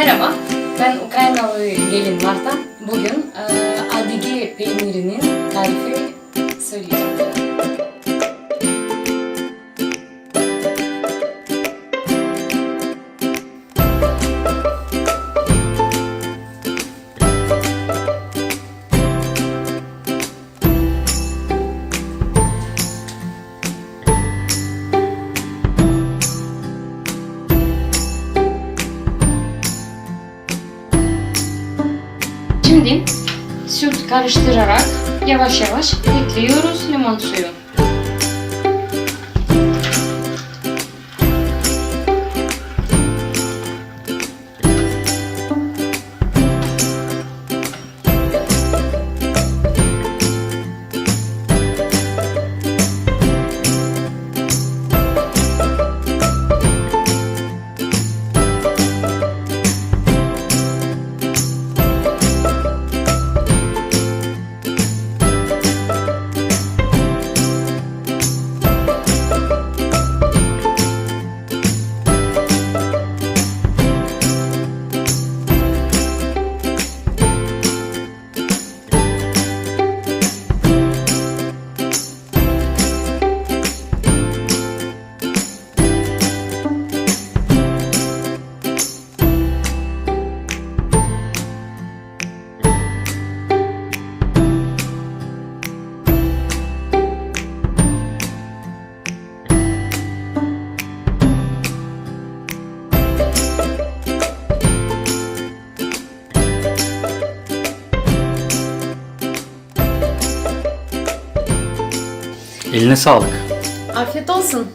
Merhaba, ben Ukraynalı gelin Marta. Bugün e, adige peynirinin tarifi söyleyeceğim. Şimdi süt karıştırarak yavaş yavaş ekliyoruz limon suyu. Eline sağlık. Afiyet olsun.